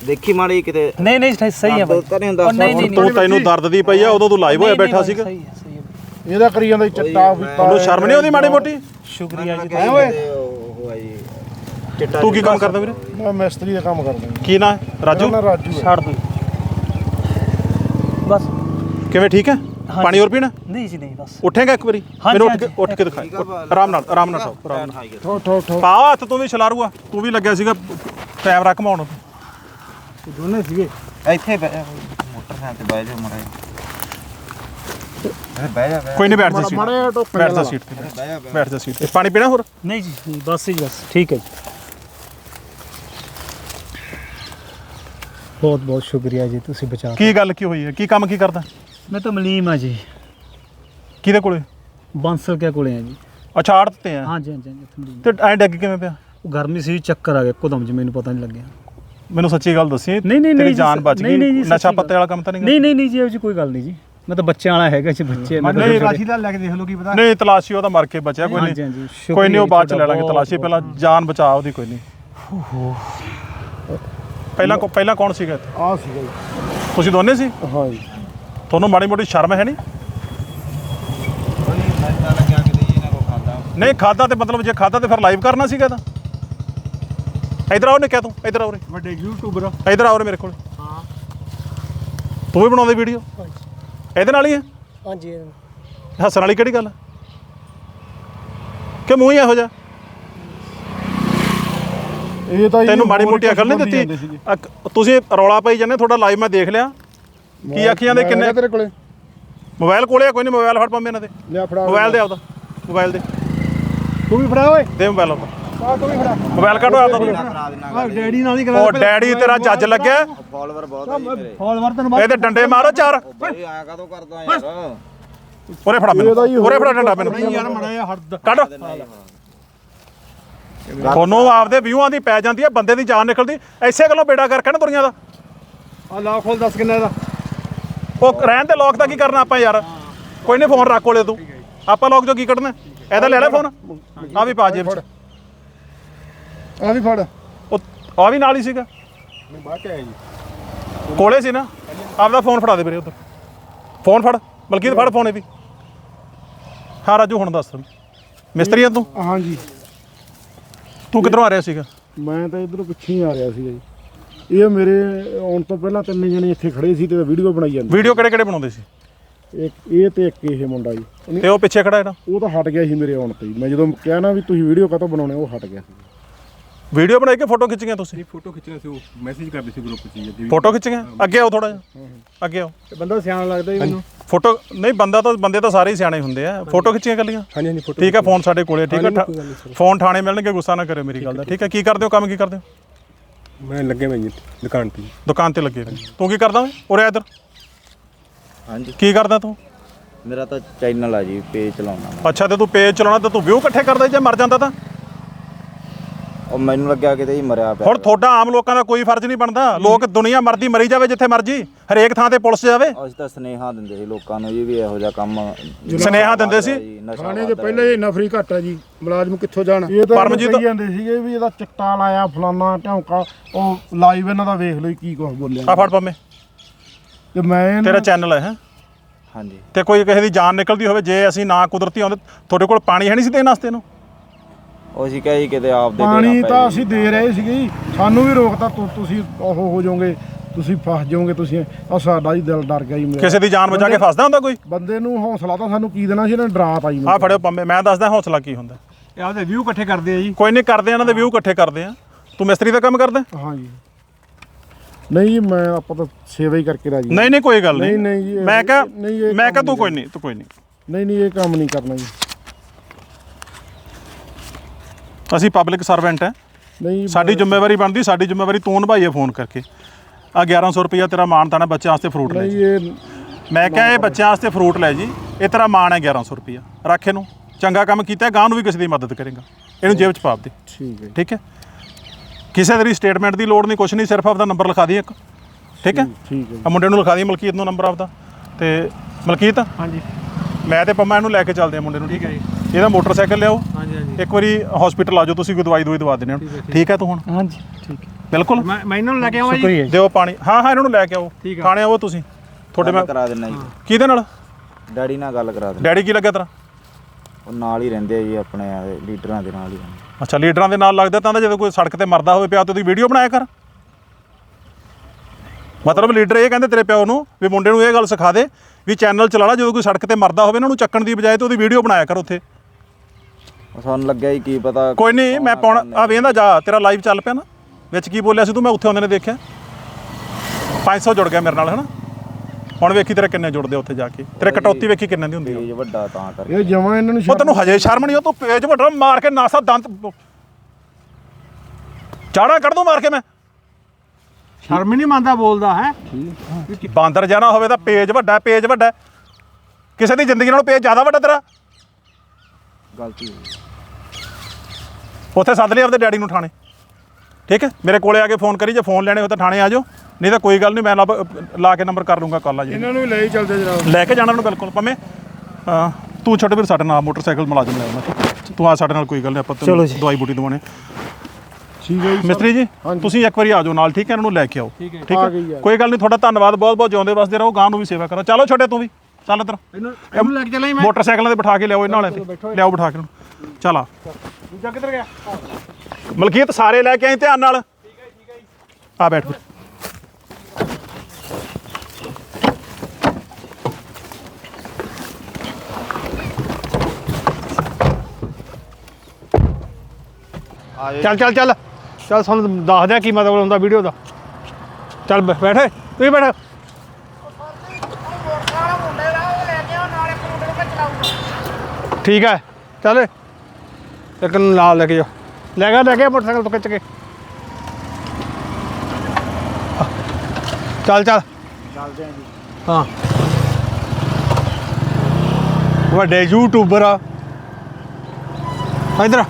ਦੇਖੀ ਮਾੜੀ ਕਿਤੇ। ਨਹੀਂ ਨਹੀਂ ਸਹੀ- ਸਹੀ ਹੈ ਬਾਈ ਤਾਂ ਨਹੀਂ ਨਹੀਂ ਨਹੀਂ ਤੂੰ ਤੈਨੂੰ ਦਰਦ ਦੀ ਪਈ ਆ ਉਦੋਂ ਤੂੰ ਲਾਈਵ ਹੋਇਆ ਬੈਠਾ ਸੀਗਾ। ਸਹੀ ਹੈ ਸਹੀ ਹੈ ਇਹਦਾ ਕਰੀ ਜਾਂਦਾ ਚਿੱਟਾ ਤੈਨੂੰ ਸ਼ਰਮ ਨਹੀਂ ਆਉਂਦੀ ਮਾੜੀ ਮੋਟੀ? ਸ਼ੁਕਰੀਆ ਜੀ ਓਏ ਉਹ ਆ ਜੀ ਚਿੱਟਾ ਤੂੰ ਕੀ ਕੰਮ ਕਰਦਾ ਵੀਰੇ? ਮੈਂ ਮਿਸਤਰੀ ਦਾ ਕੰਮ ਕਰਦਾ। ਕੀ ਨਾਂ ਹੈ? ਰਾਜੂ ਹੈ। ਛੱਡ ਦੋ। ਬਸ। ਕਿਵੇਂ ਠੀਕ ਹੈ? ਪਾਣੀ ਹੋਰ ਪੀਣਾ? ਨਹੀਂ ਜੀ ਨਹੀਂ ਬਸ। ਉੱਠੇਗਾ ਇੱਕ ਵਾਰੀ? ਮੈਨੂੰ ਉੱਠ ਕੇ। ਉੱਠ ਕੇ ਦਿਖਾ। ਆਰਾਮ ਨਾਲ ਆਰਾਮ ਨਾਲ ਠਾਓ ਆਰਾਮ ਨਾਲ। ਠੋ ਠੋ ਠੋ ਪਾ ਹੱਥ ਤੂੰ ਵੀ ਛਲਾਰੂ ਆ ਤੂੰ ਵੀ ਲੱਗਿਆ ਸੀਗਾ ਕੈਮਰਾ ਘਮਾਉਣ ਦੋਨੇ ਸੀਗੇ। ਇੱਥੇ ਮੋਟਰਸਾਈਕਲ ਤੇ ਬਹਿ ਜਾ ਮੜਾ ਬਹਿ ਜਾ ਕੋਈ ਨਹੀਂ ਬੈਠ ਜਾ ਸੀਟ ਬੈਠ ਜਾ। ਸੀਟ ਤੇ। ਬੈਠ ਜਾ ਸੀਟ ਤੇ। ਪਾਣੀ ਪੀਣਾ ਹੋਰ? ਨਹੀਂ ਜੀ ਬਸ ਜੀ ਬਸ। ਠੀਕ ਹੈ ਜੀ। ਬਹੁਤ ਬਹੁਤ ਸ਼ੁਕਰੀਆ ਜੀ ਤੁਸੀਂ ਬਚਾ ਕੀ ਗੱਲ ਕੀ ਹੋਈ ਹੈ? ਕੀ ਕੰਮ ਕੀ ਕਰਦਾ? ਮੈਂ ਤਾਂ ਮਲੀਮ ਆ ਜੀ। ਕਿਹਦੇ ਕੋਲੇ? ਬਾਂਸਲ ਕੇ ਕੋਲੇ ਆ ਜੀ। ਅੱਛਾ ਆੜਤ ਤੇ ਆ। ਹਾਂਜੀ ਹਾਂਜੀ ਹਾਂਜੀ, ਇੱਥੋਂ ਦੀ। ਤੇ ਐਂ ਡੱਗ ਕਿਵੇਂ ਪਿਆ? ਉਹ ਗਰਮੀ ਸੀ ਚੱਕਰ ਆ ਗਿਆ ਇੱਕਦਮ ਜੀ ਮੈਨੂੰ ਪਤਾ ਨਹੀਂ ਲੱਗਿਆ। ਮੈਨੂੰ ਸੱਚੀ ਗੱਲ ਦੱਸੀ ਨਹੀਂ ਨਹੀਂ ਤੇਰੀ ਨਹੀਂ ਜਾਨ ਬਚ ਨਹੀਂ ਨਹੀਂ ਗਈ ਜੀ ਨਸ਼ਾ ਪੱਤੇ ਵਾਲਾ ਕੰਮ ਤਾਂ ਨਹੀਂ ਨਹੀਂ ਨਹੀਂ ਨਹੀਂ ਜੀ ਇਹੋ ਕੋਈ ਗੱਲ ਨਹੀਂ ਜੀ। ਮੈਂ ਤਾਂ ਬੱਚਿਆਂ ਵਾਲਾ ਹੈਗਾ ਜੀ ਬੱਚੇ ਮੈਂ ਤਾਂ ਨਹੀਂ, ਰਾਸ਼ੀ ਦਾ ਲੈ ਕੇ ਦੇਖ ਲਓ ਕੀ ਪਤਾ। ਨਹੀਂ। ਤਲਾਸ਼ੀ ਉਹਦਾ ਮਰ ਕੇ ਬਚਿਆ ਕੋਈ ਹਾਂਜੀ, ਨਹੀਂ। ਕੋਈ ਨਹੀਂ ਉਹ ਬਾਅਦ ਚ ਲੈ ਲਾਂਗੇ ਤਲਾਸ਼ੀ ਪਹਿਲਾਂ ਜਾਨ ਬਚਾ ਉਹਦੀ ਕੋਈ ਨਹੀਂ। ਪਹਿਲਾਂ ਕੋ ਪਹਿਲਾਂ ਕੌਣ ਸੀਗਾ ਇੱਥੇ? ਆ ਸੀਗਾ ਜੀ। ਤੁਸੀਂ ਦੋਨੇ ਸੀ? ਹਾਂ ਜੀ। ਤੁਹਾਨੂੰ ਮਾੜੀ ਮੋਟੀ ਸ਼ਰਮ ਹੈ ਨਹੀਂ? ਨਹੀਂ ਖਾਦਾ ਤੇ ਮਤਲਬ ਜੇ ਖਾਦਾ ਤੇ ਫਿਰ ਲਾਈਵ ਕਰਨਾ ਸੀਗਾ ਤਾਂ। ਇਧਰ ਆਓ ਨੇ ਕਿਹਾ ਤੂੰ ਇਧਰ ਆਓ ਰੇ ਵੱਡੇ ਯੂਟਿਊਬਰ ਇਧਰ ਆਓ ਰੇ ਮੇਰੇ ਕੋਲ। ਹਾਂ। ਤੂੰ ਵੀ ਬਣਾਉਂਦੇ ਵੀਡੀਓ ਇਹਦੇ ਨਾਲ ਹੀ ਹੈ ਹਾਂਜੀ ਹੱਸਣ ਵਾਲੀ ਕਿਹੜੀ ਗੱਲ ਕਿ ਮੂੰਹ ਹੀ ਇਹੋ ਜਿਹਾ? ਇਹ ਤਾਂ ਤੈਨੂੰ ਮਾੜੀ ਮੋਟੀ ਅਕਲ ਨਹੀਂ ਦਿੱਤੀ? ਤੁਸੀਂ ਰੌਲਾ ਪਾਈ ਜਾਂਦੇ ਤੁਹਾਡਾ ਲਾਈਵ ਮੈਂ ਦੇਖ ਲਿਆ। ਕੀ ਆਖੀਆਂ ਦੇ ਕਿੰਨੇ? ਤੇਰੇ ਕੋਲੇ? ਮੋਬਾਈਲ ਕੋਲੇ ਆ ਕੋਈ ਨਹੀਂ ਮੋਬਾਈਲ ਫੜ ਪੰਮੇ ਇਹਨਾਂ ਦੇ। ਲਿਆ ਫੜਾ ਮੋਬਾਈਲ ਦੇ ਆਪਦਾ ਮੋਬਾਈਲ ਦੇ। ਤੂੰ ਵੀ ਫੜਾ ਓਏ। ਦੇ ਮੋਬਾਈਲ ਆਪਦਾ। ਆ ਤੂੰ ਵੀ ਫੜਾ। ਮੋਬਾਈਲ ਕੱਢੋ ਆਪਦਾ। ਕਰਾ ਦੇਣਾ ਆ ਡੈਡੀ ਨਾਲ ਹੀ ਉਹ ਡੈਡੀ ਤੇਰਾ ਜੱਜ ਲੱਗਿਆ। ਫਾਲੋਅਰ ਬਹੁਤ ਆ ਜੀ ਮੇਰੇ ਫਾਲੋਵਰ ਤੈਨੂੰ ਇਹਦੇ ਡੰਡੇ ਮਾਰੋ ਚਾਰ। ਬਈ ਆਇਆ ਕਦੋਂ ਕਰਦਾ ਯਾਰ? ਉਰੇ ਫੜਾ ਮੈਨੂੰ। ਉਰੇ ਫੜਾ ਡੰਡਾ ਮੈਨੂੰ। ਯਾਰ ਮੜਾ ਜਿਹਾ ਹੱਦ ਕੱਢ। ਤੁਹਾਨੂੰ ਆਪਦੇ ਵਿਊਆਂ ਦੀ ਪੈ ਜਾਂਦੀ ਹੈ ਬੰਦੇ ਦੀ ਜਾਨ ਨਿਕਲਦੀ। ਐਸੇ ਗੱਲੋਂ ਬੇੜਾ ਕਰਕੇ ਨਾ ਦੁਨੀਆ ਦਾ। ਆ ਲਾ ਖੋਲ ਦੱਸ ਕਿੰਨਾ ਦਾ ਉਹ ਰਹਿਣ ਦੇ ਲੋਕ ਦਾ ਕੀ ਕਰਨਾ ਆਪਾਂ ਯਾਰ? ਕੋਈ ਨਹੀਂ ਫੋਨ ਰੱਖ ਕੋਲੇ ਤੂੰ। ਆਪਾਂ ਲੋਕ ਜੋ ਕੀ ਕੱਢਣਾ? ਇਹਦਾ ਲੈ ਲੈ ਫੋਨ ਆ ਵੀ ਪਾ ਜੇਬ ਚ। ਆ ਵੀ ਫੜ। ਉਹ ਆ ਵੀ ਨਾਲ ਹੀ ਸੀਗਾ। ਕੋਲੇ ਸੀ ਨਾ। ਆਪਦਾ ਫੋਨ ਫੜਾ ਦੇ ਵੀਰੇ ਉਧਰ। ਫੋਨ ਫੜ। ਮਲਕੀਤ ਫੜ ਫੋਨ ਇਹ ਵੀ। ਹਾਂ ਰਾਜੂ ਹੁਣ ਦੱਸ। ਮਿਸਤਰੀ ਆ ਤੂੰ? ਹਾਂ ਜੀ ਤੂੰ ਕਿੱਧਰੋਂ ਆ ਰਿਹਾ ਸੀਗਾ? ਮੈਂ ਤਾਂ ਇਧਰੋਂ ਪਿੱਛੇ ਹੀ ਆ ਰਿਹਾ ਸੀਗਾ ਜੀ। ਇਹ ਮੇਰੇ ਆਉਣ ਤੋਂ ਪਹਿਲਾਂ ਤਿੰਨ ਜਣੇ ਇੱਥੇ ਖੜੇ ਸੀ ਤੇ ਵੀਡੀਓ ਬਣਾਈ ਜਾਂਦੇ ਵੀਡੀਓ ਕਿਹੜੇ ਕਿਹੜੇ ਬਣਾਉਂਦੇ ਸੀ? ਇੱਕ ਇਹ ਤੇ ਇੱਕ ਇਹ ਮੁੰਡਾ ਜੀ। ਤੇ ਉਹ ਪਿੱਛੇ ਖੜਾ ਜਿਹੜਾ ਉਹ ਤਾਂ ਹਟ ਗਿਆ ਸੀ ਮੇਰੇ ਆਉਣ ਤੇ ਹੀ। ਮੈਂ ਜਦੋਂ ਕਿਹਾ ਨਾ ਵੀ ਤੁਸੀਂ ਵੀਡੀਓ ਕਾਹਤੋਂ ਬਣਾਉਣੇ ਉਹ ਹਟ ਗਿਆ ਸੀ। ਵੀਡੀਓ ਬਣਾ ਕੇ ਫੋਟੋ ਖਿੱਚੀਆਂ ਤੁਸੀਂ? ਫੋਟੋ ਖਿੱਚਣਾ ਸੀ ਉਹ ਮੈਸੇਜ ਕਰਦੇ ਸੀ ਗਰੁੱਪ 'ਚ ਜੀ ਫੋਟੋ ਖਿੱਚੀਆਂ? ਅੱਗੇ ਆਓ ਥੋੜਾ ਜਿਹਾ। ਅੱਗੇ ਆਓ। ਬੰਦਾ ਸਿਆਣਾ ਲੱਗਦਾ ਜੀ ਮੈਨੂੰ। ਫੋਟੋ ਨਹੀਂ ਬੰਦਾ ਤਾਂ ਬੰਦੇ ਤਾਂ ਸਾਰੇ ਹੀ ਸਿਆਣੇ ਹੁੰਦੇ ਆ। ਫੋਟੋ ਖਿੱਚੀਆਂ ਕੱਲੀਆਂ ਹਾਂਜੀ ਹਾਂਜੀ ਫੋਟੋ ਠੀਕ ਹੈ ਫੋਨ ਸਾਡੇ ਕੋਲੇ ਠੀਕ ਹੈ ਠਾ- ਫੋਨ ਥਾਣੇ ਮਿਲਣਗੇ ਗੁੱਸਾ ਨਾ ਕਰਿਓ ਮੇਰੀ ਗੱਲ ਦਾ। ਠੀਕ ਹੈ। ਕੀ ਕਰਦੇ ਹੋ? ਕੰਮ ਕੀ ਕਰਦੇ ਹੋ? ਮੈਂ ਲੱਗੇ ਮੈਂ ਜੀ ਦੁਕਾਨ ਤੇ ਦੁਕਾਨ ਤੇ ਲੱਗੇ ਨੇ ਤੂੰ ਕੀ ਕਰਦਾ ਓਏ? ਉਰੇ ਇੱਧਰ। ਹਾਂਜੀ। ਕੀ ਕਰਦਾ ਤੂੰ? ਮੇਰਾ ਤਾਂ ਚੈਨਲ ਆ ਜੀ ਪੇਜ ਚਲਾਉਣਾ ਮੈਂ ਅੱਛਾ ਤੇ ਤੂੰ ਪੇਜ ਚਲਾਉਣਾ ਤੇ ਤੂੰ ਵਿਊ ਇਕੱਠੇ ਕਰਦਾ ਜੇ ਮਰ ਜਾਂਦਾ ਤਾਂ? ਉਹ ਮੈਨੂੰ ਲੱਗਿਆ ਕਿਤੇ ਹੀ ਮਰਿਆ ਪਿਆ। ਹੁਣ ਤੁਹਾਡਾ ਆਮ ਲੋਕਾਂ ਦਾ ਕੋਈ ਫਰਜ਼ ਨਹੀਂ ਬਣਦਾ। ਲੋਕ ਦੁਨੀਆ ਮਰਦੀ ਮਰੀ ਜਾਵੇ ਜਿੱਥੇ ਮਰਜ਼ੀ ਹਰੇਕ ਥਾਂ ਤੇ ਪੁਲਿਸ ਜਾਵੇ। ਅਸੀਂ ਤਾਂ ਸਨੇਹਾ ਦਿੰਦੇ ਸੀ ਲੋਕਾਂ ਨੂੰ ਜੀ ਵੀ ਇਹੋ ਜਿਹਾ ਕੰਮ ਸੁਨੇਹਾ ਦਿੰਦੇ ਸੀ। ਜੀ, ਨਸ਼ਾ ਥਾਣੇ 'ਚ ਵੱਧ ਪਹਿਲਾਂ ਹੀ ਨਫਰੀ ਘੱਟ ਹੈ ਜੀ ਮੁਲਾਜ਼ਮ ਕਿੱਥੋਂ ਜਾਣ? ਇਹ ਤਾਂ ਪਰਮਜੀਤ- ਕਹੀ ਜਾਂਦੇ ਸੀਗੇ ਵੀ ਇਹਦਾ ਚਿੱਟਾ ਲਾਇਆ ਫਲਾਨਾ ਢੌਂਕਾ ਉਹ ਲਾਈਵ ਇਹਨਾਂ ਦਾ ਵੇਖ ਲਓ ਜੀ ਕੀ ਕੁਝ ਬੋਲਿਆ। ਆ ਫੜ ਪੰਮੇ। ਤੇ ਮੈਂ ਇਹਨਾਂ- ਤੇਰਾ ਚੈਨਲ ਹੈ ਹੈਂ? ਹਾਂਜੀ। ਤੇ ਕੋਈ ਕਿਸੇ ਦੀ ਜਾਨ ਨਿਕਲਦੀ ਹੋਵੇ ਜੇ ਅਸੀਂ ਨਾ ਕੁਦਰਤੀ ਆਉਂਦੇ ਤੁਹਾਡੇ ਕੋਲ ਪਾਣੀ ਹੈ ਨਹੀਂ ਸੀ ਦੇਣ ਵਾਸਤੇ ਇਹਨੂੰ? ਉਹ ਅਸੀਂ ਕਿਹਾ ਜੀ ਕਿਤੇ ਆਪ ਦੇ ਪਾਣੀ ਤਾਂ ਅਸੀਂ ਦੇ ਰਹੇ ਸੀਗੇ ਜੀ। ਸਾਨੂੰ ਵੀ ਰੋਕਤਾ ਤੁ- ਤੁਸੀਂ ਉਹ ਹੋ ਜਾਓਗੇ ਤੁਸੀਂ ਫਸ ਜਾਓਗੇ ਤੁਸੀਂ ਆ ਸਾਡਾ ਹੀ ਦਿਲ ਡਰ ਗਿਆ ਜੀ ਮੇਰਾ। ਕਿਸੇ ਦੀ ਜਾਨ ਬਚਾ ਕੇ ਫਸਦਾ ਹੁੰਦਾ ਕੋਈ? ਬੰਦੇ ਨੂੰ ਹੌਸਲਾ ਤਾਂ ਸਾਨੂੰ ਕੀ ਦੇਣਾ ਸੀ ਇਹਨਾਂ ਨੇ ਡਰਾਤਾ ਜੀ ਆ ਫੜਿਓ ਪੰਮੇ ਮੈਂ ਦੱਸਦਾ ਹੌਸਲਾ ਕੀ ਹੁੰਦਾ। ਇਹ ਆਪਦੇ ਵਿਊ ਇਕੱਠੇ ਕਰਦੇ ਆ ਜੀ। ਕੋਈ ਨਹੀਂ ਕਰਦੇ ਆ, ਇਹਨਾਂ ਦੇ ਵਿਊ ਇਕੱਠੇ ਕਰਦੇ ਆ। ਤੂੰ ਮਿਸਤਰੀ ਦਾ ਕੰਮ ਕਰਦਾ? ਹਾਂ ਜੀ। ਨਹੀਂ ਜੀ ਮੈਂ ਆਪਾਂ ਤਾਂ ਸੇਵਾ ਹੀ ਕਰਕੇ ਰਾਜੀ ਨਹੀਂ ਨਹੀਂ ਕੋਈ ਗੱਲ ਨਹੀਂ, ਨਹੀਂ। ਨਹੀਂ ਜੀ, ਇਹ- ਮੈਂ ਕਹਾ ਨਹੀਂ, ਇਹ ਮੈਂ ਕਹਾ ਕੰਮ ਤੂੰ ਨਹੀਂ ਕੋਈ ਨਹੀਂ ਤੂੰ ਕੋਈ ਨਹੀਂ। ਨਹੀਂ ਨਹੀਂ ਇਹ ਕੰਮ ਨਹੀਂ ਕਰਨਾ ਜੀ। ਅਸੀਂ ਪਬਲਿਕ ਸਰਵੈਂਟ ਹੈ। ਨਹੀਂ ਸਾਡੀ ਜ਼ਿੰਮੇਵਾਰੀ ਬਣਦੀ ਸਾਡੀ ਜ਼ਿੰਮੇਵਾਰੀ ਤੂੰ ਨਿਭਾਈਏ ਫੋਨ ਕਰਕੇ। ਆ 1100 ਰੁਪਇਆ ਤੇਰਾ ਮਾਨ ਤਾਣਾ ਬੱਚਿਆਂ ਵਾਸਤੇ ਫਰੂਟ ਲੈ ਨਹੀਂ ਜੀ। ਇਹ ਮੈਂ ਕਿਹਾ ਇਹ ਬੱਚਿਆਂ ਵਾਸਤੇ ਫਰੂਟ ਲੈ ਜੀ। ਇਹ ਤੇਰਾ ਮਾਣ ਹੈ 1100 ਰੁਪਿਆ ਰੱਖ ਇਹਨੂੰ। ਚੰਗਾ ਕੰਮ ਕੀਤਾ ਗਾਂ ਨੂੰ ਵੀ ਕਿਸੇ ਦੀ ਮਦਦ ਕਰੇਗਾ। ਇਹਨੂੰ ਜੇਬ 'ਚ ਪਾ ਦੇ ਠੀਕ ਹੈ। ਠੀਕ ਹੈ? ਕਿਸੇ ਤੇਰੀ ਸਟੇਟਮੈਂਟ ਦੀ ਲੋੜ ਨਹੀਂ ਕੁਛ ਨਹੀਂ ਸਿਰਫ ਆਪਦਾ ਨੰਬਰ ਲਿਖਾ ਦੀ ਇੱਕ। ਠੀਕ ਹੈ? ਠੀਕ ਹੈ ਆ ਮੁੰਡੇ ਨੂੰ ਲਿਖਾ ਦੀ ਮਲਕੀਤ ਨੂੰ ਨੰਬਰ ਆਪਦਾ। ਤੇ ਮਲਕੀਤ? ਹਾਂਜੀ। ਮੈਂ ਤੇ ਪੰਮਾ ਇਹਨੂੰ ਲੈ ਕੇ ਚੱਲਦੇ ਆ ਮੁੰਡੇ ਨੂੰ ਠੀਕ ਹੈ ਇਹਦਾ ਮੋਟਰਸਾਈਕਲ ਲਿਆਓ। ਹਾਂਜੀ ਹਾਂਜੀ। ਇੱਕ ਵਾਰੀ ਹਸਪੀਟਲ ਆ ਜਾਓ ਤੁਸੀਂ ਕੋਈ ਦਵਾਈ ਦਵਾਈ ਦਵਾ ਦਿੰਦੇ ਹੋ। ਠੀਕ ਹੈ ਤੂੰ ਹੁਣ? ਹਾਂਜੀ ਠੀਕ ਹੈ। ਬਿਲਕੁਲ। ਮੈਂ ਮੈਂ ਇਹਨਾਂ ਨੂੰ ਲੈ ਕੇ ਆਵਾਂ ਜੀ। ਦਿਓ ਪਾਣੀ। ਹਾਂ ਹਾਂ ਇਹਨਾਂ ਨੂੰ ਲੈ ਕੇ ਆਓ। ਠੀਕ ਆ। ਥਾਣੇ ਆਓ ਤੁਸੀਂ। ਤੁਹਾਡੇ ਗੱਲ ਮੈਂ ਕਰਾ ਦਿੰਦਾ ਜੀ। ਕਿਹਦੇ ਨਾਲ? ਡੈਡੀ ਨਾਲ ਗੱਲ ਕਰਾ ਦਿੰਦਾ। ਡੈਡੀ ਕੀ ਲੱਗਿਆ ਤੇਰਾ? ਉਹ ਨਾਲ ਹੀ ਰਹਿੰਦੇ ਆ ਜੀ ਆਪਣੇ ਲੀਡਰਾਂ ਦੇ ਨਾਲ ਹੀ ਰਹਿੰਦੇ। ਅੱਛਾ ਲੀਡਰਾਂ ਦੇ ਨਾਲ ਲੱਗਦਾ ਤਾਂ ਜਦੋਂ ਕੋਈ ਸੜਕ ਤੇ ਮਰਦਾ ਹੋਵੇ ਪਿਆ ਤੇ ਉਹਦੀ ਵੀਡੀਓ ਬਣਾਇਆ ਕਰ। ਮਤਲਬ ਲੀਡਰ ਇਹ ਕਹਿੰਦੇ ਤੇਰੇ ਪਿਓ ਨੂੰ ਵੀ ਮੁੰਡੇ ਨੂੰ ਇਹ ਗੱਲ ਸਿਖਾ ਦੇ ਵੀ ਚੈਨਲ ਚਲਾ ਲਾ ਜਦੋਂ ਕੋਈ ਸੜਕ ਤੇ ਮਰਦਾ ਹੋਵੇ ਇਹਨਾਂ ਨੂੰ ਚੱਕਣ ਦੀ ਬਜਾਏ ਤੇ ਉਹਦੀ ਵੀਡੀਓ ਬਣਾਇਆ ਕਰ ਉੱਥੇ। ਸਾਨੂੰ ਲੱਗਿਆ ਹੀ ਕੀ ਪਤਾ ਕੋਈ ਨਹੀਂ ਮੈਂ ਪਾਉਣਾ ਆ ਵੇਂਦਾ ਜਾ ਤੇਰਾ ਲਾਈਵ ਚੱਲ ਪਿਆ ਨਾ। ਵਿੱਚ ਕੀ ਬੋਲਿਆ ਸੀ ਤੂੰ? ਮੈਂ ਉੱਥੇ ਆਉਂਦੇ ਨੇ ਦੇਖਿਆ। 500 ਜੁੜ ਗਿਆ ਮੇਰੇ ਨਾਲ ਹਨਾ? ਹੁਣ ਵੇਖੀ ਤੇਰੇ ਕਿੰਨੇ ਜੁੜਦੇ ਉੱਥੇ ਜਾ ਕੇ। ਤੇਰੇ ਕਟੌਤੀ ਵੇਖੀ ਕਿੰਨੇ ਦੀ ਹੁੰਦੀ ਆ। ਪੇਜ ਵੱਡਾ ਤਾਂ ਕਰਕੇ। ਇਹ ਜਮਾ ਇਹਨਾਂ ਨੂੰ ਉਹ ਤੈਨੂੰ ਹਜੇ ਸ਼ਰਮ ਨਹੀਂ ਉਹ ਤੂੰ ਪੇਜ ਵੱਡਾ ਮਾਰ ਕੇ ਨਾਸਾ ਦੰਦ ਚਾੜਾ ਕੱਢ ਦੂੰ ਮਾਰ ਕੇ ਮੈਂ। ਸ਼ਰਮ ਹੀ ਨਹੀਂ ਮੰਨਦਾ ਬੋਲਦਾ ਹੈ? ਬਾਂਦਰ ਜਾਣਾ ਹੋਵੇ ਤਾਂ ਪੇਜ ਵੱਡਾ ਪੇਜ ਵੱਡਾ। ਕਿਸੇ ਦੀ ਜ਼ਿੰਦਗੀ ਨਾਲੋਂ ਪੇਜ ਜ਼ਿਆਦਾ ਵੱਡਾ ਤੇਰਾ? ਗਲਤੀ ਹੋ ਗਈ ਉੱਥੇ ਸੱਦ ਲਈ ਆਪਦੇ ਡੈਡੀ ਨੂੰ ਥਾਣੇ। ਠੀਕ ਹੈ? ਮੇਰੇ ਕੋਲੇ ਆ ਕੇ ਫੋਨ ਕਰੀ ਜੇ ਫੋਨ ਲੈਣੇ ਹੋ ਤਾਂ ਥਾਣੇ ਆ ਜਾਓ। ਨਹੀਂ ਤਾਂ ਕੋਈ ਗੱਲ ਨਹੀਂ ਮੈਂ ਲੱਭ- ਲਾ ਕੇ ਨੰਬਰ ਕਰ ਲੂੰਗਾ ਕਾਲ ਆ ਜੀ ਇਹਨਾਂ ਨੂੰ ਲੈ ਹੀ ਚੱਲਦੇ ਜਰਾ ਲੈ ਕੇ ਜਾਣਾ ਬਿਲਕੁਲ ਪੰਮੇ ਤੂੰ ਛੋਟੇ ਵੀਰ ਸਾਡੇ ਨਾਲ ਮੋਟਰਸਾਈਕਲ ਮੁਲਾਜ਼ਮ ਲੈ ਆਉਣਾ। ਠੀਕ ਹੈ? ਤੂੰ ਆ ਸਾਡੇ ਨਾਲ ਕੋਈ ਗੱਲ ਨਹੀਂ ਆਪਾਂ ਤੈਨੂੰ ਦਵਾਈ ਬੂਟੀ ਦਵਾਉਣੇ। ਠੀਕ ਹੈ ਜੀ ਮਿਸਤਰੀ ਜੀ ਤੁਸੀਂ ਇੱਕ ਵਾਰੀ ਆ ਜਾਓ ਨਾਲ ਠੀਕ ਹੈ? ਇਹਨਾਂ ਨੂੰ ਲੈ ਕੇ ਆਓ। ਠੀਕ ਆ ਗਈ ਹੈ। ਯਾਰ। ਕੋਈ ਗੱਲ ਨਹੀਂ ਤੁਹਾਡਾ ਧੰਨਵਾਦ ਬਹੁਤ ਬਹੁਤ ਜਿਉਂਦੇ ਵਸਦੇ ਰਹੋ ਗਾਂ ਨੂੰ ਵੀ ਸੇਵਾ ਕਰੋ। ਚਲੋ ਛੋਟੇ ਤੂੰ ਵੀ। ਚੱਲ ਇੱਧਰ। ਇਹਨੂੰ ਇਹਨੂੰ ਲੈ ਕੇ ਚੱਲਾਂ ਜੀ ਮੈਂ? ਮੋਟਰਸਾਈਕਲਾਂ ਤੇ ਬਿਠਾ ਕੇ ਲਿਆਓ ਇਹਨਾਂ ਵਾਲੇ ਤੇ। ਲਿਆਓ ਬਿਠਾ ਕੇ ਇਹਨੂੰ। ਚੱਲ ਆ। ਦੂਜਾ ਕਿੱਧਰ ਗਿਆ? ਮਲਕੀਤ ਸਾਰੇ ਲੈ ਕੇ ਆਈ ਧਿਆਨ ਨਾਲ। ਠੀਕ ਹੈ ਠੀਕ ਹੈ ਆ ਬੈਠ ਫਿਰ ਚੱਲ ਚੱਲ ਚੱਲ। ਚੱਲ ਸਾਨੂੰ ਦੱਸ ਦਿਆ ਕੀ ਮਤਲਬ ਹੁੰਦਾ ਵੀਡੀਓ ਦਾ। ਚੱਲ ਬੈ- ਬੈਠ ਤੂੰ ਹੀ ਬੈਠ। ਠੀਕ ਹੈ ਚੱਲ ਇੱਕ ਨੂੰ ਨਾਲ ਲੈ ਕੇ ਜਾ ਲੈ ਗਿਆ ਲੈ ਗਿਆ ਮੋਟਰਸਾਈਕਲ ਤੋਂ ਖਿੱਚ ਕੇ। ਚੱਲ ਚੱਲ। ਚੱਲਦੇ ਹਾਂ। ਵੱਡੇ ਯੂਟਿਊਬਰ ਆ। ਇਧਰ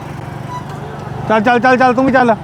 ਚੱਲ ਚੱਲ ਚੱਲ ਚੱਲ ਤੂੰ ਵੀ ਚੱਲ।